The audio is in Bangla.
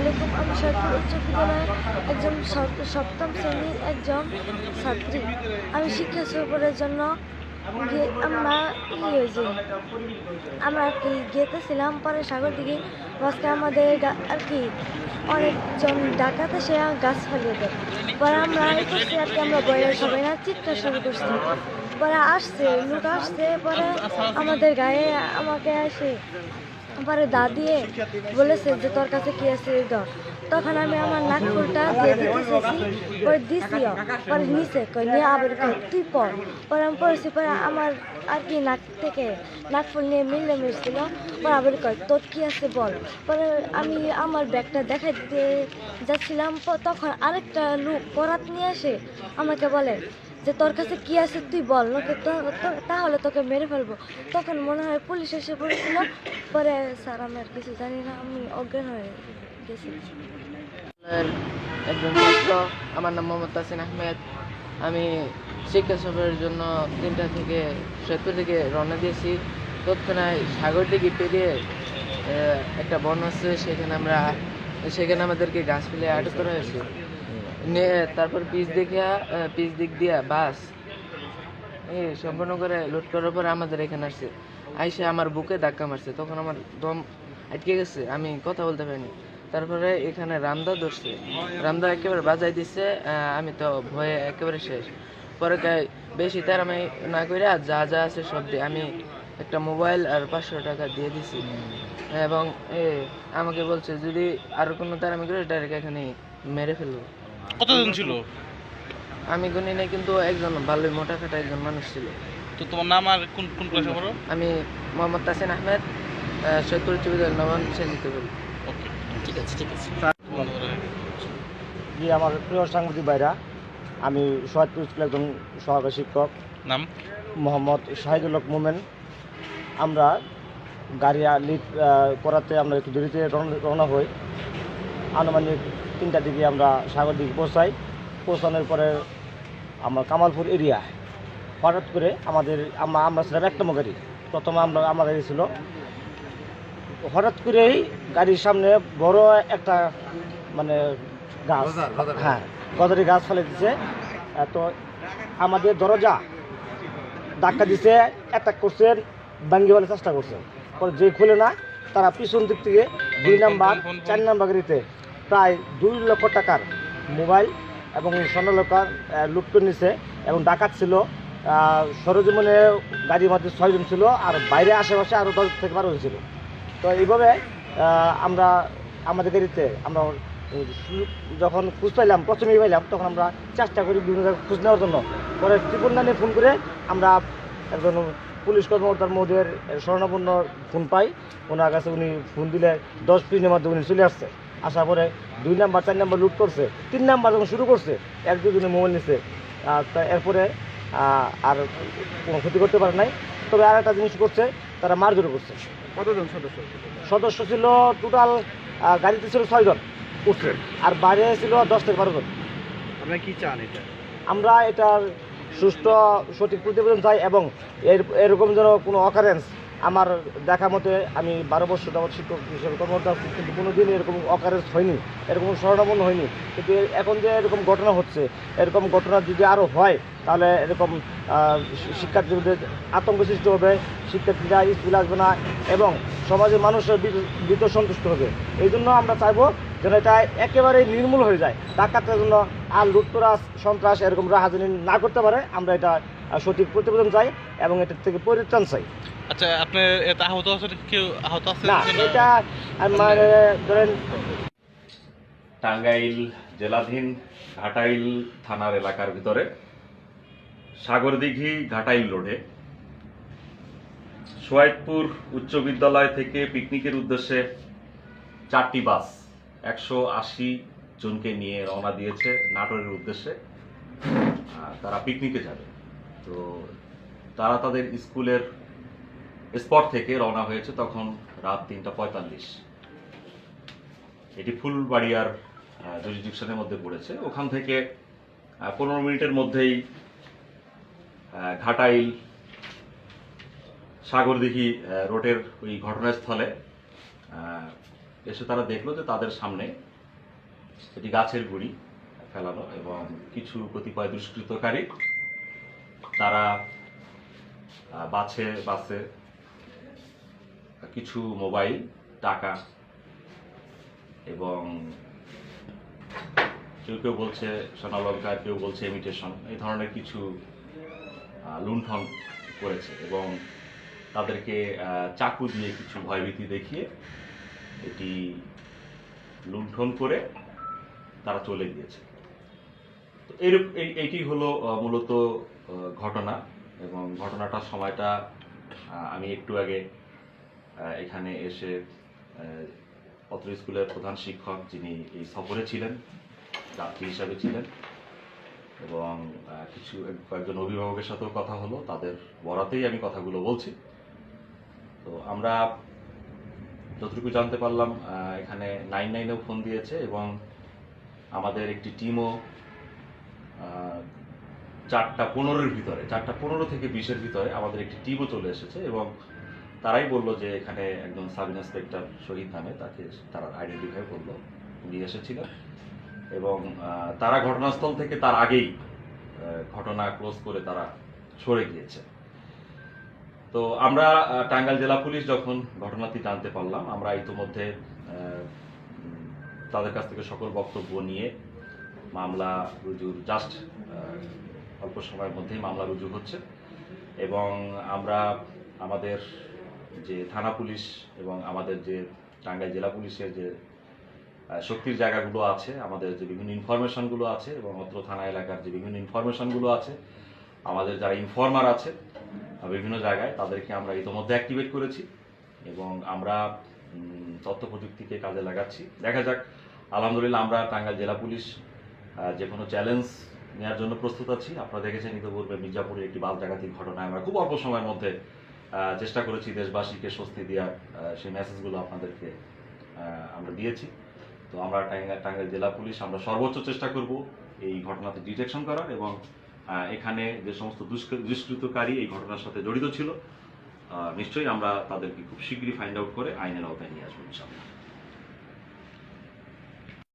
আলাইকুম আমি সরকার উচ্চ বিদ্যালয়ের একজন সপ- সপ্তম শ্রেণির একজন ছাত্রী। আমি শিক্ষা সফরের জন্য আমরা ই হয়েছি আমরা আর কি গেতেছিলাম, পরে সাগর দিকে আজকে আমাদের আর কি অনেকজন ডাকাতে সে গাছ ফালিয়ে দেয়। পরে আমরা করছি আর কি, আমরা বইয়ের সবাই না চিৎকার শুরু করছি। পরে আসছে, লোক আসছে, পরে আমাদের গায়ে আমাকে আসে পরে দা দিয়ে বলেছে যে তোর কাছে কি আছে ধর। তখন আমি আমার নাকফুলটা দিয়ে দিতে চেয়েছি পরে দিছিও পরে নিচে কই নিয়ে আবার তুই পর পরে আমি পড়েছি পরে আমার আর কি নাক থেকে নাক ফুল নিয়ে মিলে মিশছিল পরে আবার কয় তোর কি আছে বল? পরে আমি আমার ব্যাগটা দেখাই দিতে যাচ্ছিলাম তখন আরেকটা লোক পরাত নিয়ে আসে, আমাকে বলে যে তোর কাছে কি আছে তুই বল নাকি তাহলে তোকে মেরে ফেলব। তখন মনে হয় পুলিশ এসে পড়েছিল পরে স্যার, আমি আর কিছু জানি না, আমি অজ্ঞান হয়ে গেছি। একজন ছাত্র, আমার নাম মোহাম্মদ তাসিন আহমেদ। আমি শিক্ষা সফরের জন্য তিনটা থেকে সৈয়দপুর থেকে রওনা দিয়েছি। তৎক্ষণায় সাগর দিকে পেরিয়ে একটা বন আছে, সেখানে আমরা সেখানে আমাদেরকে গাছ ফেলে আটক করা হয়েছে। তারপর পিচ দেখিয়া পিচ দিক দিয়া বাস। এই সম্পূর্ণ করে লুট করার পর আমাদের এখানে আসছে। আইসে আমার বুকে ধাক্কা মারছে। তখন আমার দম আটকে গেছে। আমি কথা বলতে পারিনি। তারপরে এখানে রামদা ধরছে। রামদা একেবারে বাজাই দিচ্ছে আমি তো ভয়ে একেবারে শেষ। পরে বেশি তার আমি না করে যা যা আছে সব দিয়ে আমি একটা মোবাইল আর পাঁচশো টাকা দিয়ে দিছি। এবং এ, আমাকে বলছে, যদি আর কোনো তার আমি করে ডাইরেক্ট এখানে মেরে ফেলব। কতজন ছিল? আমি গুনি নাই কিন্তু একজন ভালোই মোটা খাটা একজন মানুষ ছিল। তো তোমার নাম আর কোন কোন ক্লাসে পড়ো? আমি মোহাম্মদ তাসিন আহমেদ সৈয়দপুর উচ্চ বিদ্যালয় নবম শ্রেণীতে পড়ি। ওকে। ঠিক আছে ঠিক আছে। জি আমার প্রিয় সাংবাদিক ভাইরা আমি সৈয়দপুর স্কুলের একজন সহকারী শিক্ষক। নাম? মোহাম্মদ শাহিদুল হক মোমেন। আমরা গাড়ি লিফ করাতে আমরা একটু দেরিতে রওনা হই। আনুমানিক তিনটার দিকে আমরা সাগর দিকে পৌঁছাই। পৌঁছানোর পরে আমার কামালপুর এরিয়া হঠাৎ করে আমাদের আমরা আমরা ছিলাম একটা গাড়ি। প্রথমে আমরা আমার গাড়ি ছিল। হঠাৎ করেই গাড়ির সামনে বড় একটা মানে গাছ হ্যাঁ গদারি গাছ ফেলে দিছে। তো আমাদের দরজা ধাক্কা দিছে অ্যাটাক করছেন ভাঙ্গি ফেলার চেষ্টা করছে। পরে যে খুলে না তারা পিছন দিক থেকে দুই নাম্বার চার নাম্বার গাড়িতে প্রায় দুই লক্ষ টাকার মোবাইল এবং স্বর্ণলকার করে নিছে এবং ডাকাত ছিল আহ, সরজীবনে গাড়ির মধ্যে ছয়জন ছিল আর বাইরে আশেপাশে আরও দশ থেকে বারো ছিল। তো এইভাবে আমরা আমাদের গাড়িতে আমরা যখন খোঁজ পাইলাম প্রথমেই পাইলাম তখন আমরা চেষ্টা করি বিভিন্ন জায়গায় খোঁজ নেওয়ার জন্য। পরে ত্রিপুণানে ফোন করে আমরা একজন পুলিশ কর্মকর্তার মধ্যে স্বর্ণপূর্ণ ফোন পাই। ওনার কাছে উনি ফোন দিলে দশ মিনিটের মধ্যে উনি চলে আসছে। আসার পরে দুই নাম্বার চার নাম্বার লুট করছে তিন নাম্বার যখন শুরু করছে এক দুজনে মোবাইল নিছে। তা এরপরে আর কোনো ক্ষতি করতে পারে নাই। তবে আর একটা জিনিস করছে তারা মারধর করছে। কতজন সদস্য? সদস্য ছিল টোটাল গাড়িতে ছিল ছয়জন উঠছে। আর বাইরে ছিল দশ থেকে বারো জন। আপনারা কি চান এটা? আমরা এটার সুষ্ঠু সঠিক প্রতিবেদন চাই এবং এর এরকম যেন কোনো অকারেন্স আমার দেখা মতে আমি বারো বছর যাবৎ শিক্ষক হিসেবে কর্মরত আছি, কিন্তু কোনো দিন এরকম অকারেন্স হয়নি এরকম স্মরণাপন্ন হয়নি। কিন্তু এখন যে এরকম ঘটনা হচ্ছে এরকম ঘটনা যদি আরও হয় তাহলে এরকম শিক্ষার্থীদের আতঙ্ক সৃষ্টি হবে শিক্ষার্থীরা স্কুলে আসবে না এবং সমাজের মানুষের বিত সন্তুষ্ট হবে। এই জন্য আমরা চাইব যেন এটা একেবারেই নির্মূল হয়ে যায় ডাকাতের জন্য আর লুটতরাজ সন্ত্রাস এরকম রাহাজানি না করতে পারে আমরা এটা সঠিক প্রতিবেদন চাই এবং এটার থেকে পরিত্রাণ চাই। আচ্ছা আপনি এটা আহত আছে কেউ আহত আছে না এটা আহ, মানে ধরেন টাঙ্গাইল জেলাধীন ঘাটাইল থানার এলাকার ভিতরে সাগরদিঘি ঘাটাইল রোডে সোয়াইতপুর উচ্চ বিদ্যালয় থেকে পিকনিকের উদ্দেশ্যে চারটি বাস একশো আশি জনকে নিয়ে রওনা দিয়েছে নাটোরের উদ্দেশ্যে। আর তারা পিকনিকে যাবে। তো তারা তাদের স্কুলের স্পট থেকে রওনা হয়েছে তখন রাত তিনটা পঁয়তাল্লিশ। এটি ফুলবাড়িয়ার জুরিডিকশনের মধ্যে পড়েছে। ওখান থেকে পনেরো মিনিটের মধ্যেই ঘাটাইল সাগরদিঘি রোডের ওই ঘটনাস্থলে এসে তারা দেখল যে তাদের সামনে এটি গাছের গুড়ি ফেলানো এবং কিছু কতিপয় দুষ্কৃতকারী তারা বাছে বাসে কিছু মোবাইল, টাকা এবং কেউ কেউ বলছে সোনালঙ্কার কেউ বলছে ইমিটেশন এই ধরনের কিছু লুণ্ঠন করেছে এবং তাদেরকে চাকু দিয়ে কিছু ভয়ভীতি দেখিয়ে এটি লুণ্ঠন করে তারা চলে গিয়েছে। তো এইরূপ এই- এইটি হলো মূলত ঘটনা এবং ঘটনাটার সময়টা আমি একটু আগে এখানে এসে অত্র স্কুলের প্রধান শিক্ষক যিনি এই সফরে ছিলেন, যাত্রী হিসাবে ছিলেন এবং কিছু কয়েকজন অভিভাবকের সাথেও কথা হলো, তাদের বরাতেই আমি কথাগুলো বলছি। তো আমরা যতটুকু জানতে পারলাম এখানে নাইন নাইনেও ফোন দিয়েছে এবং আমাদের একটি টিমও চারটা পনেরোর ভিতরে, চারটা পনেরো থেকে বিশের ভিতরে আমাদের একটি টিমও চলে এসেছে এবং তারাই বলল যে এখানে একজন সাব ইন্সপেক্টর শহীদ নামে, তাকে তারা আইডেন্টিফাই করল। উনি এসেছিলেন এবং তারা ঘটনাস্থল থেকে তার আগেই ঘটনা ক্লোজ করে তারা সরে গিয়েছে। তো আমরা টাঙ্গাইল জেলা পুলিশ যখন ঘটনাটি জানতে পারলাম, আমরা ইতিমধ্যে তাদের কাছ থেকে সকল বক্তব্য নিয়ে মামলা রুজুর জাস্ট অল্প সময়ের মধ্যেই মামলা রুজু হচ্ছে। এবং আমরা আমাদের যে থানা পুলিশ এবং আমাদের যে টাঙ্গাইল জেলা পুলিশের যে শক্তির জায়গাগুলো আছে, আমাদের যে বিভিন্ন ইনফরমেশনগুলো আছে এবং অত্র থানা এলাকার যে বিভিন্ন ইনফরমেশনগুলো আছে, আমাদের যারা ইনফর্মার আছে বিভিন্ন জায়গায় তাদেরকে আমরা ইতোমধ্যে অ্যাক্টিভেট করেছি এবং আমরা তথ্য প্রযুক্তিকে কাজে লাগাচ্ছি। দেখা যাক, আলহামদুলিল্লাহ আমরা টাঙ্গাইল জেলা পুলিশ যে কোনো চ্যালেঞ্জ নেওয়ার জন্য প্রস্তুত আছি। আপনারা দেখেছেন ইতিপূর্বে মির্জাপুরের একটি ডাকাতির ঘটনায় আমরা খুব অল্প সময়ের মধ্যে চেষ্টা করেছি দেশবাসীকে স্বস্তি দেওয়ার সেই মেসেজগুলো আপনাদেরকে আমরা দিয়েছি। তো আমরা টাঙ্গাইল টাঙ্গাইল জেলা পুলিশ, আমরা সর্বোচ্চ চেষ্টা করব এই ঘটনাতে ডিটেকশন করার এবং এখানে যে সমস্ত দুষ্কৃ- দুষ্কৃতকারী এই ঘটনার সাথে জড়িত ছিল নিশ্চয়ই আমরা তাদেরকে খুব শীঘ্রই ফাইন্ড আউট করে আইনের আওতায় নিয়ে আসব ইনশাআল্লাহ।